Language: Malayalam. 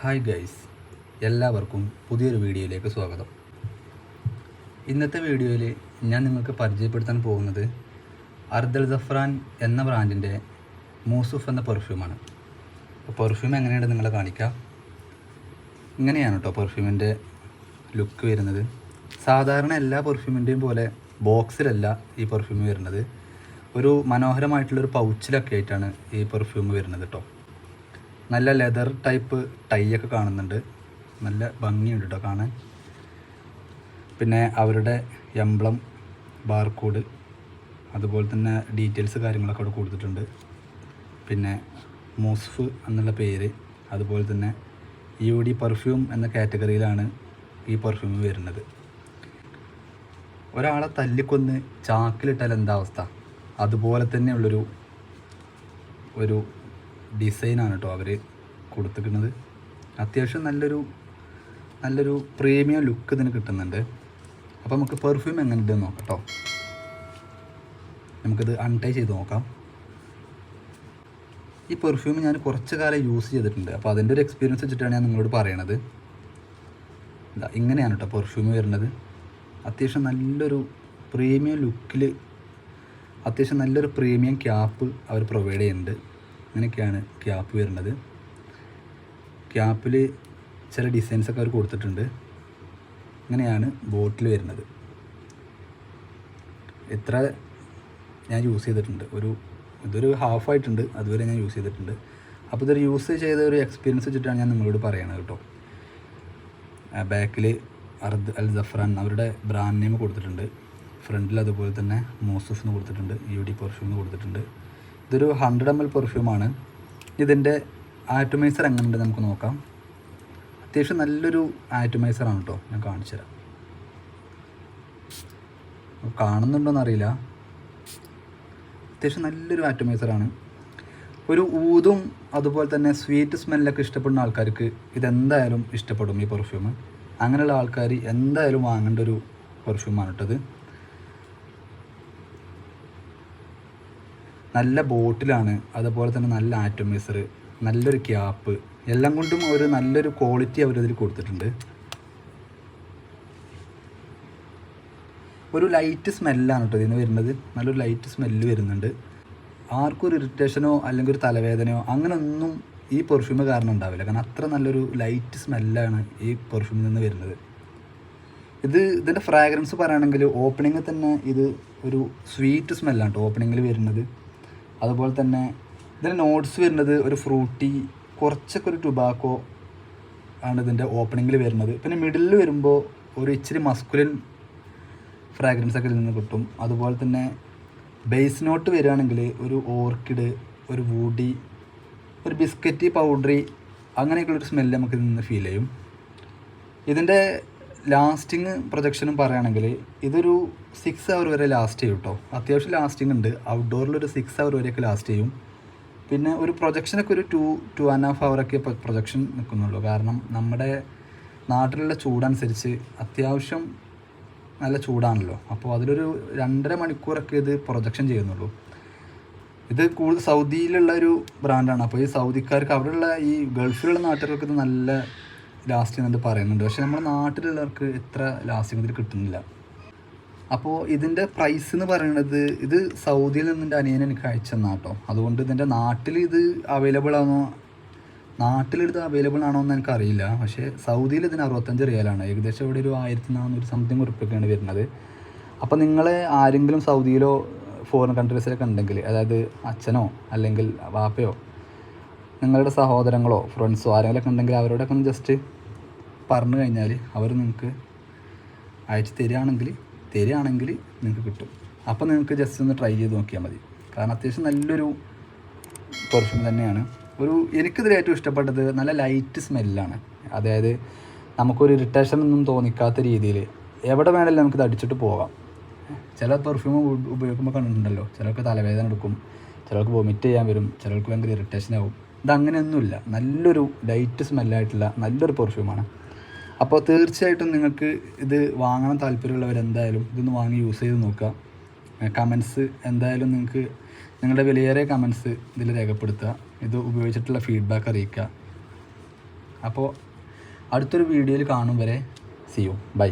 ഹായ് ഗൈസ് എല്ലാവർക്കും പുതിയൊരു വീഡിയോയിലേക്ക് സ്വാഗതം. ഇന്നത്തെ വീഡിയോയിൽ ഞാൻ നിങ്ങൾക്ക് പരിചയപ്പെടുത്താൻ പോകുന്നത് അർദൽ സഫ്രാൻ എന്ന ബ്രാൻഡിന്റെ മൂസുഫ് എന്ന പെർഫ്യൂമാണ്. പെർഫ്യൂം എങ്ങനെയാണ് നിങ്ങളെ കാണിക്കാം. ഇങ്ങനെയാണ് കേട്ടോ പെർഫ്യൂമിന്റെ ലുക്ക് വരുന്നത്. സാധാരണ എല്ലാ പെർഫ്യൂമിന്റെയും പോലെ ബോക്സിലല്ല ഈ പെർഫ്യൂം വരുന്നത്. ഒരു മനോഹരമായിട്ടുള്ളൊരു പൗച്ചിലൊക്കെ ആയിട്ടാണ് ഈ പെർഫ്യൂം വരുന്നത് കേട്ടോ നല്ല ലെതർ ടൈപ്പ് ടൈ ഒക്കെ കാണുന്നുണ്ട്. നല്ല ഭംഗിയുണ്ട് കേട്ടോ കാണാൻ. പിന്നെ അവരുടെ എംബ്ലം ബാർകോഡ് അതുപോലെ തന്നെ ഡീറ്റെയിൽസ് കാര്യങ്ങളൊക്കെ അവിടെ കൊടുത്തിട്ടുണ്ട്. പിന്നെ മോസ്ഫ് എന്നുള്ള പേര് അതുപോലെ തന്നെ യു ഡി പെർഫ്യൂം എന്ന കാറ്റഗറിയിലാണ് ഈ പെർഫ്യൂം വരുന്നത്. ഒരാളെ തല്ലിക്കൊന്ന് ചാക്കിലിട്ടാൽ എന്താ അവസ്ഥ? അതുപോലെ തന്നെയുള്ളൊരു ഒരു ഡിസൈനാണ് കേട്ടോ അവർ കൊടുത്തിരിക്കുന്നത്. അത്യാവശ്യം നല്ലൊരു നല്ലൊരു പ്രീമിയം ലുക്ക് ഇതിന് കിട്ടുന്നുണ്ട്. അപ്പോൾ നമുക്ക് പെർഫ്യൂം എങ്ങനെ ഉണ്ടെന്ന് നോക്കാം കേട്ടോ. നമുക്കിത് അൺടൈ ചെയ്ത് നോക്കാം. ഈ പെർഫ്യൂം ഞാൻ കുറച്ച് കാലം യൂസ് ചെയ്തിട്ടുണ്ട്. അപ്പോൾ അതിന്റെ ഒരു എക്സ്പീരിയൻസ് വെച്ചിട്ടാണ് ഞാൻ നിങ്ങളോട് പറയണത്. ഇതാ ഇങ്ങനെയാണ് കേട്ടോ പെർഫ്യൂം വരുന്നത്. അത്യാവശ്യം നല്ലൊരു പ്രീമിയം ലുക്കിൽ അത്യാവശ്യം നല്ലൊരു പ്രീമിയം ക്യാപ്പ് അവർ പ്രൊവൈഡ് ചെയ്യുന്നുണ്ട്. ഇങ്ങനെയൊക്കെയാണ് ക്യാപ്പ് വരുന്നത്. ക്യാപ്പിൽ ചില ഡിസൈൻസ് ഒക്കെ അവർ കൊടുത്തിട്ടുണ്ട്. അങ്ങനെയാണ് ബോട്ടിൽ വരുന്നത്. എത്ര ഞാൻ യൂസ് ചെയ്തിട്ടുണ്ട്. ഒരു ഇതൊരു ഹാഫ് ആയിട്ടുണ്ട്. അതുവരെ ഞാൻ യൂസ് ചെയ്തിട്ടുണ്ട്. അപ്പോൾ ഇതൊരു യൂസ് ചെയ്ത ഒരു എക്സ്പീരിയൻസ് വെച്ചിട്ടാണ് ഞാൻ നിങ്ങളോട് പറയണത് കേട്ടോ. ബാക്കിൽ അർദ് അൽ ജഫ്രാൻ അവരുടെ ബ്രാൻഡ് നെയിം കൊടുത്തിട്ടുണ്ട്. ഫ്രണ്ടിൽ അതുപോലെ തന്നെ മോസഫ് എന്ന് കൊടുത്തിട്ടുണ്ട്. യു ഡി പെർഫ്യൂം എന്ന് കൊടുത്തിട്ടുണ്ട്. ഇതൊരു ഹൺഡ്രഡ് എം എൽ പെർഫ്യൂമാണ് ഇതിന്റെ ആറ്റമൈസർ എങ്ങനെയുണ്ട് നമുക്ക് നോക്കാം. അത്യാവശ്യം നല്ലൊരു ആറ്റമൈസറാണ് കേട്ടോ ഞാൻ കാണിച്ചു തരാം. കാണുന്നുണ്ടോയെന്ന് അറിയില്ല അത്യാവശ്യം നല്ലൊരു ആറ്റമൈസറാണ് ഒരു ഊതും അതുപോലെ തന്നെ സ്വീറ്റ് സ്മെല്ലൊക്കെ ഇഷ്ടപ്പെടുന്ന ആൾക്കാർക്ക് ഇതെന്തായാലും ഇഷ്ടപ്പെടും ഈ പെർഫ്യൂം അങ്ങനെയുള്ള ആൾക്കാർ എന്തായാലും വാങ്ങേണ്ട ഒരു പെർഫ്യൂമാണ് കേട്ടത് നല്ല ബോട്ടിലാണ് അതുപോലെ തന്നെ നല്ല ആറ്റോമൈസർ നല്ലൊരു ക്യാപ്പ് എല്ലാം കൊണ്ടും ഒരു നല്ലൊരു ക്വാളിറ്റി അവരതിൽ കൊടുത്തിട്ടുണ്ട്. ഒരു ലൈറ്റ് സ്മെല്ലാണ് കേട്ടോ ഇതിന് വരുന്നത്. നല്ലൊരു ലൈറ്റ് സ്മെല്ല് വരുന്നുണ്ട്. ആർക്കും ഒരു ഇറിറ്റേഷനോ അല്ലെങ്കിൽ ഒരു തലവേദനയോ അങ്ങനെയൊന്നും ഈ പെർഫ്യൂം കാരണം ഉണ്ടാവില്ല. കാരണം അത്ര നല്ലൊരു ലൈറ്റ് സ്മെല്ലാണ് ഈ പെർഫ്യൂമിൽ നിന്ന് വരുന്നത്. ഇത് ഇതിന്റെ ഫ്രാഗ്രൻസ് പറയുകയാണെങ്കിൽ ഓപ്പണിങ്ങിൽ തന്നെ ഇത് ഒരു സ്വീറ്റ് സ്മെല്ലാണ് കേട്ടോ ഓപ്പണിങ്ങിൽ വരുന്നത്. അതുപോലെ തന്നെ ഇതിന്റെ നോട്ട്സ് വരുന്നത് ഒരു ഫ്രൂട്ടി കുറച്ചൊക്കെ ഒരു ടുബാക്കോ ആണ് ഇതിന്റെ ഓപ്പണിങ്ങിൽ വരുന്നത്. പിന്നെ മിഡിലിൽ വരുമ്പോൾ ഒരു ഇച്ചിരി മസ്കുലിൻ ഫ്രാഗ്രൻസ് ഒക്കെ ഇതിൽ നിന്ന് കിട്ടും. അതുപോലെ തന്നെ ബേസ് നോട്ട് വരികയാണെങ്കിൽ ഒരു ഓർക്കിഡ് ഒരു വൂഡി ഒരു ബിസ്ക്കറ്റ് പൗഡറി അങ്ങനെയൊക്കെയുള്ളൊരു സ്മെല്ല് നമുക്ക് ഇതിൽ നിന്ന് ഫീൽ ചെയ്യും. ഇതിന്റെ ലാസ്റ്റിങ് പ്രൊജക്ഷനും പറയുകയാണെങ്കിൽ ഇതൊരു സിക്സ് അവർ വരെ ലാസ്റ്റ് ചെയ്യും കേട്ടോ അത്യാവശ്യം ലാസ്റ്റിംഗ് ഉണ്ട്. ഔട്ട്ഡോറിൽ ഒരു സിക്സ് അവർ വരെയൊക്കെ ലാസ്റ്റ് ചെയ്യും. പിന്നെ ഒരു പ്രൊജക്ഷനൊക്കെ ഒരു ടു ടു ആൻഡ് ഹാഫ് അവറൊക്കെ പ്രൊജക്ഷൻ നിൽക്കുന്നുള്ളൂ. കാരണം നമ്മുടെ നാട്ടിലുള്ള ചൂടനുസരിച്ച് അത്യാവശ്യം നല്ല ചൂടാണല്ലോ. അപ്പോൾ അതിലൊരു രണ്ടര മണിക്കൂറൊക്കെ ഇത് പ്രൊജക്ഷൻ ചെയ്യുന്നുള്ളൂ. ഇത് കൂടുതൽ സൗദിയിലുള്ള ഒരു ബ്രാൻഡാണ് അപ്പോൾ ഈ സൗദിക്കാർക്ക് അവിടെയുള്ള ഈ ഗൾഫിലുള്ള നാട്ടുകാർക്ക് ഇത് നല്ല ലാസ്റ്റ് എന്നിട്ട് പറയുന്നുണ്ട്. പക്ഷേ നമ്മുടെ നാട്ടിലുള്ളവർക്ക് ഇത്ര ലാസ്റ്റിംഗ് ഇതിൽ കിട്ടുന്നില്ല. അപ്പോൾ ഇതിന്റെ പ്രൈസ് എന്ന് പറയുന്നത് ഇത് സൗദിയിൽ നിന്നിന്റെ അനിയൻ എനിക്ക് അയച്ചു കേട്ടോ അതുകൊണ്ട് ഇതിന്റെ നാട്ടിൽ ഇത് അവൈലബിൾ ആണോ? നാട്ടിലിത് അവൈലബിൾ ആണോ എന്ന് എനിക്കറിയില്ല പക്ഷേ സൗദിയിൽ ഇതിന് അറുപത്തഞ്ച് റിയാലാണ് ഏകദേശം ഇവിടെ ഒരു ആയിരത്തി നാനൂറ് സംതിങ് ഉറുപ്പൊക്കെയാണ് വരുന്നത്. അപ്പോൾ നിങ്ങൾ ആരെങ്കിലും സൗദിയിലോ ഫോറിൻ കൺട്രീസിലൊക്കെ ഉണ്ടെങ്കിൽ അതായത് അച്ഛനോ അല്ലെങ്കിൽ വാപ്പയോ നിങ്ങളുടെ സഹോദരങ്ങളോ ഫ്രണ്ട്സോ ആരെങ്കിലൊക്കെ ഉണ്ടെങ്കിൽ അവരോടൊക്കെ ഒന്ന് ജസ്റ്റ് പറഞ്ഞു കഴിഞ്ഞാൽ അവർ നിങ്ങൾക്ക് അയച്ചു തരികയാണെങ്കിൽ തരികയാണെങ്കിൽ നിങ്ങൾക്ക് കിട്ടും. അപ്പോൾ നിങ്ങൾക്ക് ജസ്റ്റ് ഒന്ന് ട്രൈ ചെയ്ത് നോക്കിയാൽ മതി. കാരണം അത്യാവശ്യം നല്ലൊരു പെർഫ്യൂം തന്നെയാണ്. ഒരു എനിക്കിതിൽ ഏറ്റവും ഇഷ്ടപ്പെട്ടത് നല്ല ലൈറ്റ് സ്മെല്ലാണ് അതായത് നമുക്കൊരു ഇറിറ്റേഷൻ ഒന്നും തോന്നിക്കാത്ത രീതിയിൽ എവിടെ വേണമെങ്കിലും നമുക്കിത് അടിച്ചിട്ട് പോകാം. ചില പെർഫ്യൂം ഉപയോഗിക്കുമ്പോൾ കണ്ടിട്ടുണ്ടല്ലോ ചിലർക്ക് തലവേദന എടുക്കും ചിലർക്ക് വൊമിറ്റ് ചെയ്യാൻ വരും ചിലർക്ക് ഭയങ്കര ഇറിറ്റേഷൻ ആവും. ഇതങ്ങനെയൊന്നുമില്ല. നല്ലൊരു ലൈറ്റ് സ്മെല്ലായിട്ടുള്ള നല്ലൊരു പെർഫ്യൂമാണ് അപ്പോൾ തീർച്ചയായിട്ടും നിങ്ങൾക്ക് ഇത് വാങ്ങാൻ താല്പര്യമുള്ളവർ എന്തായാലും ഇതൊന്ന് വാങ്ങി യൂസ് ചെയ്ത് നോക്കുക. കമൻസ് എന്തായാലും നിങ്ങൾക്ക് നിങ്ങളുടെ വിലയേറിയ കമൻസ് ഇതിൽ രേഖപ്പെടുത്തുക. ഇത് ഉപയോഗിച്ചിട്ടുള്ള ഫീഡ്ബാക്ക് അറിയിക്കുക. അപ്പോൾ അടുത്തൊരു വീഡിയോയിൽ കാണും വരെ. സിയോ ബൈ